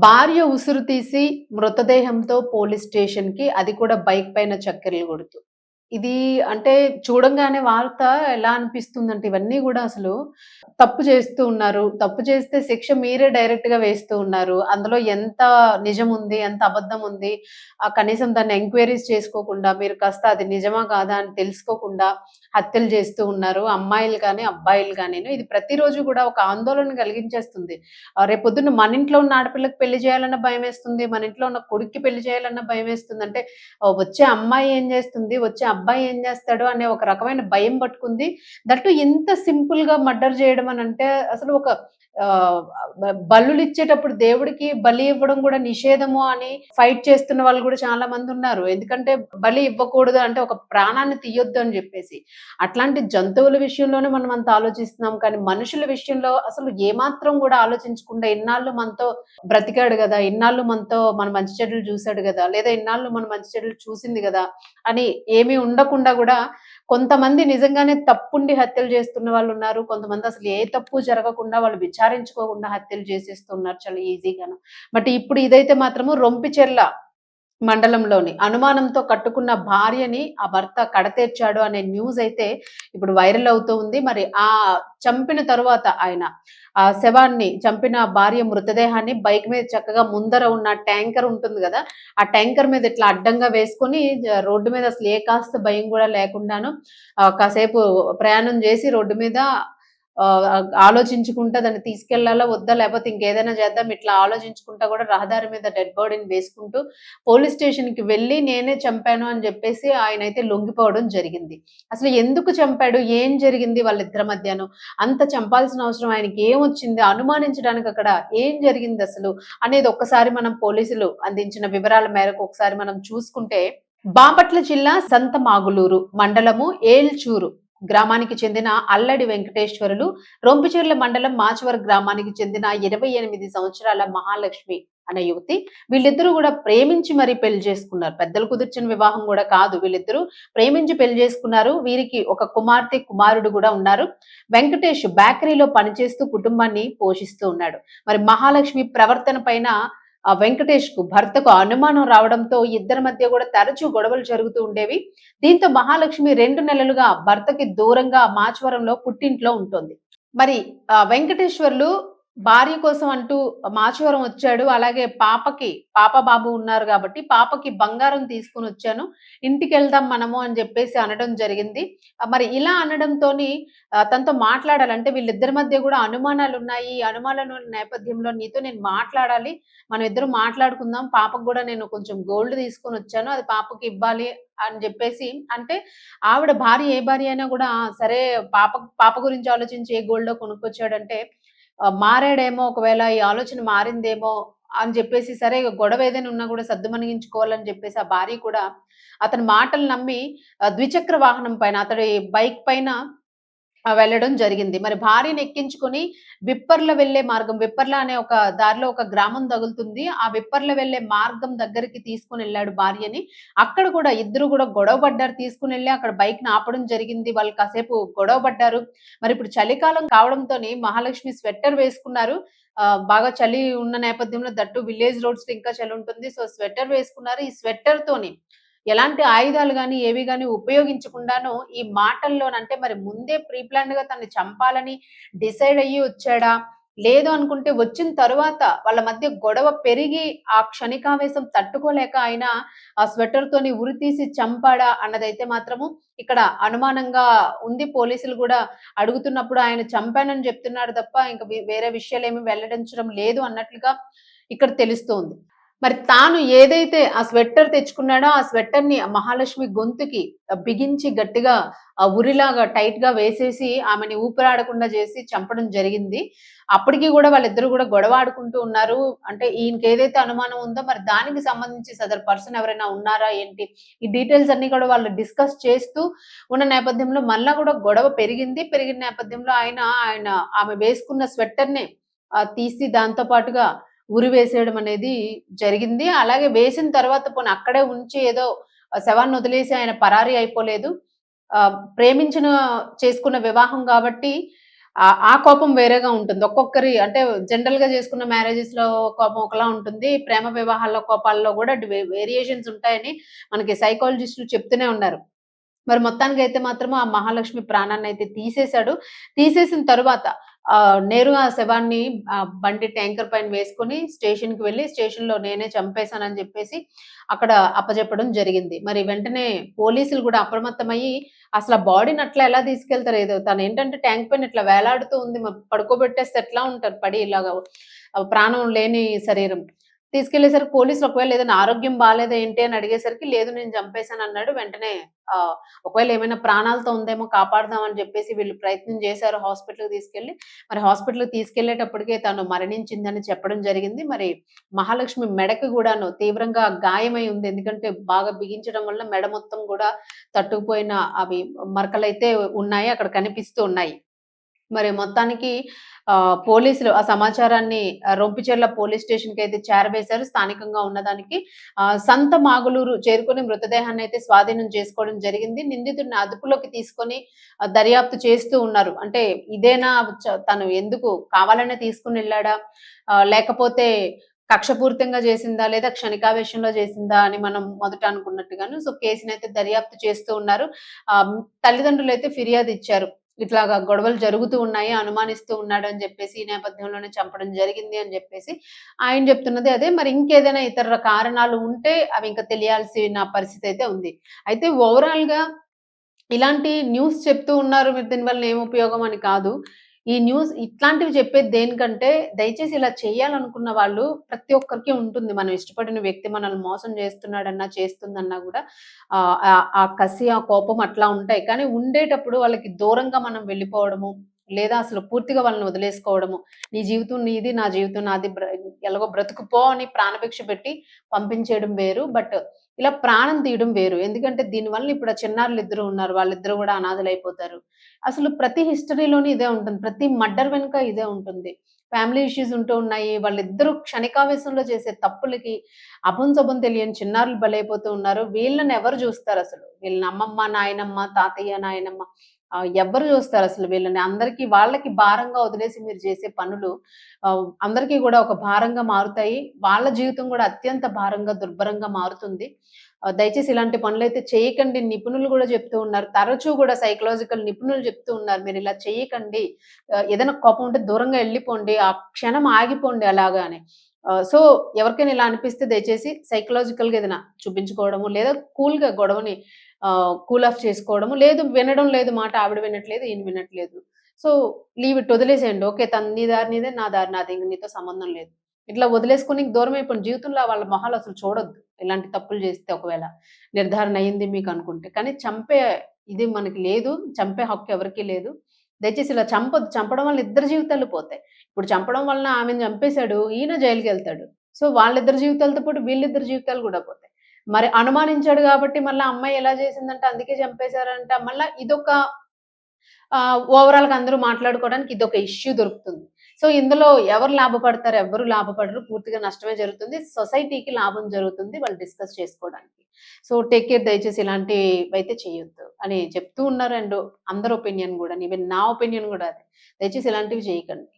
భార్య ఉసురు తీసి మృతదేహంతో పోలీస్ స్టేషన్కి అది కూడా బైక్ పైన చక్కెరలు కొడుతూ ఇది అంటే చూడంగానే వార్త ఎలా అనిపిస్తుందంటే ఇవన్నీ కూడా అసలు తప్పు చేస్తూ ఉన్నారు. తప్పు చేస్తే శిక్ష మీరే డైరెక్ట్గా వేస్తూ ఉన్నారు. అందులో ఎంత నిజం ఉంది ఎంత అబద్ధం ఉంది ఆ కనీసం దాన్ని ఎంక్వైరీస్ చేసుకోకుండా మీరు కాస్త అది నిజమా కాదా అని తెలుసుకోకుండా హత్యలు చేస్తూ ఉన్నారు. అమ్మాయిలు కానీ అబ్బాయిలు కానీ ఇది ప్రతిరోజు కూడా ఒక ఆందోళన కలిగించేస్తుంది. రేపొద్దున మన ఇంట్లో ఉన్న ఆడపిల్లకి పెళ్ళి చేయాలన్న భయం వేస్తుంది మన ఇంట్లో ఉన్న కొడుక్కి పెళ్ళి చేయాలన్న భయం వేస్తుంది. అంటే వచ్చే అమ్మాయి ఏం చేస్తుంది వచ్చే అబ్బాయి ఏం చేస్తాడు అనే ఒక రకమైన భయం పట్టుకుంది. దట్టు ఇంత సింపుల్గా మర్డర్ చేయడం అని అంటే అసలు ఒక ఆ, బలులు ఇచ్చేటప్పుడు దేవుడికి బలి ఇవ్వడం కూడా నిషేధము అని ఫైట్ చేస్తున్న వాళ్ళు కూడా చాలా మంది ఉన్నారు. ఎందుకంటే బలి ఇవ్వకూడదు అంటే ఒక ప్రాణాన్ని తీయొద్దు అని చెప్పేసి. అట్లాంటి జంతువుల విషయంలోనే మనం అంత ఆలోచిస్తున్నాం. కానీ మనుషుల విషయంలో అసలు ఏమాత్రం కూడా ఆలోచించకుండా ఇన్నాళ్ళు మనతో బ్రతికాడు కదా ఇన్నాళ్ళు మనతో మన మంచి చెడులు చూశాడు కదా లేదా ఇన్నాళ్ళు మన మంచి చెడులు చూసింది కదా అని ఏమీ ఉండకుండా కూడా కొంతమంది నిజంగానే తప్పుండి హత్యలు చేస్తున్న వాళ్ళు ఉన్నారు కొంతమంది అసలు ఏ తప్పు జరగకుండా వాళ్ళు విచారించుకోకుండా హత్యలు చేసేస్తున్నారు చాలా ఈజీగాను బట్ ఇప్పుడు ఇదైతే మాత్రము రొంపిచెర్ల మండలంలోని. అనుమానంతో కట్టుకున్న భార్యని ఆ భర్త కడతేర్చాడు అనే న్యూస్ అయితే ఇప్పుడు వైరల్ అవుతూ ఉంది. మరి ఆ చంపిన తరువాత ఆయన ఆ శవాన్ని చంపిన భార్య మృతదేహాన్ని బైక్ మీద చక్కగా ముందర ఉన్న ట్యాంకర్ ఉంటుంది కదా ఆ ట్యాంకర్ మీద ఇట్లా అడ్డంగా వేసుకొని రోడ్డు మీద అసలు ఏ కాస్త భయం కూడా లేకుండాను కాసేపు ప్రయాణం చేసి రోడ్డు మీద ఆలోచించుకుంటా దాన్ని తీసుకెళ్ళాలా వద్దా లేకపోతే ఇంకేదైనా చేద్దాం ఇట్లా ఆలోచించుకుంటా కూడా రహదారి మీద డెడ్ బాడీని వేసుకుంటూ పోలీస్ స్టేషన్కి వెళ్ళి నేనే చంపాను అని చెప్పేసి ఆయన అయితే లొంగిపోవడం జరిగింది. అసలు ఎందుకు చంపాడు? ఏం జరిగింది వాళ్ళిద్దరి మధ్యను? అంత చంపాల్సిన అవసరం ఆయనకి ఏం వచ్చింది అనుమానించడానికి అక్కడ ఏం జరిగింది అసలు? అనేది ఒక్కసారి మనం పోలీసులు అందించిన వివరాల మేరకు ఒకసారి మనం చూసుకుంటే బాపట్ల జిల్లా సంత మాగులూరు మండలము ఏల్చూరు గ్రామానికి చెందిన అల్లడి వెంకటేశ్వరులు రొంపిచెర్ల మండలం మాచవర గ్రామానికి చెందిన ఇరవై ఎనిమిది సంవత్సరాల మహాలక్ష్మి అనే యువతి. వీళ్ళిద్దరూ కూడా ప్రేమించి మరీ పెళ్ళి చేసుకున్నారు. పెద్దలు కుదిర్చిన వివాహం కూడా కాదు. వీళ్ళిద్దరూ ప్రేమించి పెళ్ళి చేసుకున్నారు. వీరికి ఒక కుమార్తె కుమారుడు కూడా ఉన్నారు. వెంకటేష్ బేకరీలో పనిచేస్తూ కుటుంబాన్ని పోషిస్తూ ఉన్నాడు. మరి మహాలక్ష్మి ప్రవర్తన పైన ఆ వెంకటేష్కు భర్తకు అనుమానం రావడంతో ఇద్దరి మధ్య కూడా తరచూ గొడవలు జరుగుతూ ఉండేవి. దీంతో మహాలక్ష్మి రెండు నెలలుగా భర్తకి దూరంగా మాచవరంలో పుట్టింట్లో ఉంటుంది. మరి ఆ వెంకటేశ్వర్లు భార్య కోసం అంటూ మాచవరం వచ్చాడు. అలాగే పాపకి పాప బాబు ఉన్నారు కాబట్టి పాపకి బంగారం తీసుకుని వచ్చాను. ఇంటికి వెళ్దాం మనము అని చెప్పేసి అనడం జరిగింది. మరి ఇలా అనడంతోని తనతో మాట్లాడాలంటే వీళ్ళిద్దరి మధ్య కూడా అనుమానాలు ఉన్నాయి. ఈ అనుమానాలు నేపథ్యంలో నీతో నేను మాట్లాడాలి. మనం ఇద్దరు మాట్లాడుకుందాం. పాపకు కూడా నేను కొంచెం గోల్డ్ తీసుకొని వచ్చాను. అది పాపకి ఇవ్వాలి అని చెప్పేసి అంటే ఆవిడ భార్య ఏ భార్య అయినా కూడా సరే పాప పాప గురించి ఆలోచించి ఏ గోల్డ్ కొనుక్కొచ్చాడంటే మారాడేమో ఒకవేళ ఈ ఆలోచన మారిందేమో అని చెప్పేసి సరే గొడవ ఏదైనా ఉన్నా కూడా సర్దుమణిగించుకోవాలని చెప్పేసి ఆ భార్య కూడా అతని మాటలు నమ్మి ద్విచక్ర వాహనం పైన అతడి బైక్ పైన వెళ్ళడం జరిగింది. మరి భార్యను ఎక్కించుకొని విప్పర్ల వెళ్ళే మార్గం విప్పర్ల అనే ఒక దారిలో ఒక గ్రామం తగులుతుంది. ఆ విప్పర్ల వెళ్ళే మార్గం దగ్గరికి తీసుకుని వెళ్ళాడు భార్యని. అక్కడ కూడా ఇద్దరు కూడా గొడవ పడ్డారు. తీసుకుని వెళ్ళి అక్కడ బైక్ని ఆపడం జరిగింది. వాళ్ళు కాసేపు గొడవ పడ్డారు. మరి ఇప్పుడు చలికాలం కావడంతో మహాలక్ష్మి స్వెటర్ వేసుకున్నారు. ఆ, బాగా చలి ఉన్న నేపథ్యంలో దట్టు విలేజ్ రోడ్స్ ఇంకా చలి ఉంటుంది. సో స్వెటర్ వేసుకున్నారు. ఈ స్వెటర్ తోని ఎలాంటి ఆయుధాలు కానీ ఏవి కానీ ఉపయోగించకుండాను ఈ మాటల్లోనంటే మరి ముందే ప్రీ ప్లాన్డ్గా తనని చంపాలని డిసైడ్ అయ్యి వచ్చాడా? లేదు అనుకుంటే వచ్చిన తరువాత వాళ్ళ మధ్య గొడవ పెరిగి ఆ క్షణికావేశం తట్టుకోలేక ఆయన ఆ స్వెటర్ తోని ఉరి తీసి చంపాడా అన్నదైతే మాత్రము ఇక్కడ అనుమానంగా ఉంది. పోలీసులు కూడా అడుగుతున్నప్పుడు ఆయన చంపానని చెప్తున్నాడు తప్ప ఇంకా వేరే విషయాలు ఏమి వెల్లడించడం లేదు అన్నట్లుగా ఇక్కడ తెలుస్తోంది. మరి తాను ఏదైతే ఆ స్వెట్టర్ తెచ్చుకున్నాడో ఆ స్వెటర్ని మహాలక్ష్మి గొంతుకి బిగించి గట్టిగా ఆ ఉరిలాగా టైట్గా వేసేసి ఆమెని ఊపిరాడకుండా చేసి చంపడం జరిగింది. అప్పటికి కూడా వాళ్ళిద్దరు కూడా గొడవ ఆడుకుంటూ ఉన్నారు. అంటే ఈయనకి ఏదైతే అనుమానం ఉందో మరి దానికి సంబంధించి సదర్ పర్సన్ ఎవరైనా ఉన్నారా ఏంటి? ఈ డీటెయిల్స్ అన్ని కూడా వాళ్ళు డిస్కస్ చేస్తూ ఉన్న నేపథ్యంలో మళ్ళా కూడా గొడవ పెరిగింది. పెరిగిన నేపథ్యంలో ఆయన ఆయన ఆమె వేసుకున్న స్వెటర్ని తీసి దాంతో పాటుగా ఉరి వేసేయడం అనేది జరిగింది. అలాగే వేసిన తర్వాత పోనీ అక్కడే ఉంచి ఏదో శవాన్ని వదిలేసి ఆయన పరారీ అయిపోలేదు. ఆ, ప్రేమించిన చేసుకున్న వివాహం కాబట్టి ఆ- కోపం వేరేగా ఉంటుంది. ఒక్కొక్కరి అంటే జనరల్గా చేసుకున్న మ్యారేజెస్లో కోపం ఒకలా ఉంటుంది. ప్రేమ వివాహాల్లో కోపాల్లో కూడా వేరియేషన్స్ ఉంటాయని మనకి సైకాలజిస్టులు చెప్తూనే ఉన్నారు. మరి మొత్తానికి అయితే మాత్రం ఆ మహాలక్ష్మి ప్రాణాన్ని అయితే తీసేశాడు. తీసేసిన తరువాత నేరుగా ఆ శవాన్ని ఆ బండి ట్యాంకర్ పైన వేసుకుని స్టేషన్కి వెళ్ళి స్టేషన్లో నేనే చంపేశానని చెప్పేసి అక్కడ అప్పచెప్పడం జరిగింది. మరి వెంటనే పోలీసులు కూడా అప్రమత్తమయ్యి అసలు బాడీని అట్లా ఎలా తీసుకెళ్తారు? ఏదో తను ఏంటంటే ట్యాంక్ పైన ఇట్లా వేలాడుతూ ఉంది. పడుకోబెట్టేస్తే ఎట్లా ఉంటారు? పడి ఇలాగా ప్రాణం లేని శరీరం. తీసుకెళ్ళేసరికి పోలీసులు ఒకవేళ ఏదైనా ఆరోగ్యం బాగాలేదు ఏంటి అని అడిగేసరికి లేదు నేను చంపేశాను అన్నాడు. వెంటనే ఆ ఒకవేళ ఏమైనా ప్రాణాలతో ఉందేమో కాపాడదామని చెప్పేసి వీళ్ళు ప్రయత్నం చేశారు హాస్పిటల్కి తీసుకెళ్ళి మరి హాస్పిటల్కి తీసుకెళ్ళేటప్పటికే తను మరణించిందని చెప్పడం జరిగింది. మరి మహాలక్ష్మి మెడకు కూడాను తీవ్రంగా గాయమై ఉంది. ఎందుకంటే బాగా బిగించడం వల్ల మెడ మొత్తం కూడా తట్టుకుపోయిన అవి మరకలైతే ఉన్నాయి అక్కడ కనిపిస్తూ ఉన్నాయి. మరి మొత్తానికి ఆ పోలీసులు ఆ సమాచారాన్ని రొంపిచెర్ల పోలీస్ స్టేషన్కి అయితే చేరవేశారు. స్థానికంగా ఉన్నదానికి సంత మాగులూరు చేరుకుని మృతదేహాన్ని అయితే స్వాధీనం చేసుకోవడం జరిగింది. నిందితుడిని అదుపులోకి తీసుకొని దర్యాప్తు చేస్తూ ఉన్నారు. అంటే ఇదేనా? చ- తను ఎందుకు కావాలనే తీసుకుని వెళ్ళాడా? లేకపోతే కక్షపూరితంగా చేసిందా? లేదా క్షణికావేశంలో చేసిందా? అని మనం మొదట అనుకున్నట్టుగాను సో కేసుని అయితే దర్యాప్తు చేస్తూ ఉన్నారు. ఆ తల్లిదండ్రులు అయితే ఫిర్యాదు ఇచ్చారు. ఇట్లాగా గొడవలు జరుగుతూ ఉన్నాయి అనుమానిస్తూ ఉన్నాడు అని చెప్పేసి ఈ నేపథ్యంలోనే చంపడం జరిగింది అని చెప్పేసి ఆయన చెప్తున్నది అదే. మరి ఇంకేదైనా ఇతర కారణాలు ఉంటే అవి ఇంకా తెలియాల్సిన పరిస్థితి అయితే ఉంది. అయితే ఓవరాల్గా ఇలాంటి న్యూస్ చెప్తూ ఉన్నారు మీరు దీనివల్ల ఏం ఉపయోగం అని కాదు. ఈ న్యూస్ ఇట్లాంటివి చెప్పేది దేనికంటే దయచేసి ఇలా చేయాలనుకున్న వాళ్ళు ప్రతి ఒక్కరికి ఉంటుంది. మనం ఇష్టపడిన వ్యక్తి మనల్ని మోసం చేస్తున్నాడన్నా చేస్తుందన్నా కూడా ఆ కసి ఆ కోపం అట్లా ఉంటాయి. కానీ ఉండేటప్పుడు వాళ్ళకి దూరంగా మనం వెళ్ళిపోవడము లేదా అసలు పూర్తిగా వాళ్ళని వదిలేసుకోవడము నీ జీవితం నీది నా జీవితం నాది బ్ర- ఎలాగో బ్రతుకుపో అని ప్రాణభిక్ష పెట్టి పంపించేయడం వేరు. బట్ ఇలా ప్రాణం తీయడం వేరు. ఎందుకంటే దీనివల్ల ఇప్పుడు ఆ చిన్నారులు ఇద్దరు ఉన్నారు. వాళ్ళిద్దరు కూడా అనాథలైపోతారు. అసలు ప్రతి హిస్టరీలోని ఇదే ఉంటుంది. ప్రతి మర్డర్ వెనుక ఇదే ఉంటుంది. ఫ్యామిలీ ఇష్యూస్ ఉంటూ ఉన్నాయి. వాళ్ళిద్దరూ క్షణికావేశంలో చేసే తప్పులకి అభం తెలియని చిన్నారులు బలైపోతూ ఉన్నారు. వీళ్ళని ఎవరు చూస్తారు అసలు? వీళ్ళని అమ్మమ్మ నాయనమ్మ తాతయ్య నాయనమ్మ ఎవ్వరు ఎవరు చూస్తారు అసలు వీళ్ళని. అందరికీ వాళ్ళకి భారంగా వదిలేసి మీరు చేసే పనులు అందరికీ కూడా ఒక భారంగా మారుతాయి. వాళ్ళ జీవితం కూడా అత్యంత భారంగా దుర్భరంగా మారుతుంది. దయచేసి ఇలాంటి పనులు అయితే చేయకండి. నిపుణులు కూడా చెప్తూ ఉన్నారు. తరచూ కూడా సైకలాజికల్ నిపుణులు చెప్తూ ఉన్నారు. మీరు ఇలా చేయకండి. ఏదైనా కోపం ఉంటే దూరంగా వెళ్ళిపోండి. ఆ క్షణం ఆగిపోండి అలాగానే. సో ఎవరికైనా ఇలా అనిపిస్తే దయచేసి సైకలాజికల్గా ఏదైనా చూపించుకోవడము లేదా కూల్గా గొడవని కూల్ ఆఫ్ చేసుకోవడము. లేదు వినడం లేదు మాట ఆవిడ వినట్లేదు ఈయన వినట్లేదు. సో లీవ్ ఇట్ వదిలేసేయండి. ఓకే తన నీ దారి నీదే నా దారి నాది ఇంక నీతో సంబంధం లేదు. ఇట్లా వదిలేసుకుని దూరం అయిపోయిన జీవితంలో వాళ్ళ మొహాలు అసలు చూడొద్దు. ఇలాంటి తప్పులు చేస్తే ఒకవేళ నిర్ధారణ అయ్యింది మీకు అనుకుంటే. కానీ చంపే ఇది మనకి లేదు. చంపే హక్కు ఎవరికీ లేదు. దయచేసి ఇలా చంపొద్దు. చంపడం వల్ల ఇద్దరు జీవితాలు పోతాయి. ఇప్పుడు చంపడం వలన ఆమెను చంపేశాడు ఈయన జైలుకి వెళ్తాడు సో వాళ్ళిద్దరు జీవితాలతో పాటు వీళ్ళిద్దరు జీవితాలు కూడా పోతాయి. మరి అనుమానించాడు కాబట్టి మళ్ళీ అమ్మాయి ఎలా చేసిందంటే అందుకే చంపేశారంట. మళ్ళీ ఇదొక ఓవరాల్గా అందరూ మాట్లాడుకోవడానికి ఇదొక ఇష్యూ దొరుకుతుంది. సో ఇందులో ఎవరు లాభపడతారు ఎవరు లాభపడరు పూర్తిగా నష్టమే జరుగుతుంది. సొసైటీకి లాభం జరుగుతుంది వాళ్ళు డిస్కస్ చేసుకోవడానికి. సో టేక్ కేర్ దయచేసి ఇలాంటివి అయితే చేయొద్దు అని చెప్తూ ఉన్నారు. అండ్ అందరు ఒపీనియన్ కూడా ఈవెన్ నా ఒపీనియన్ కూడా అదే. దయచేసి ఇలాంటివి చేయకండి.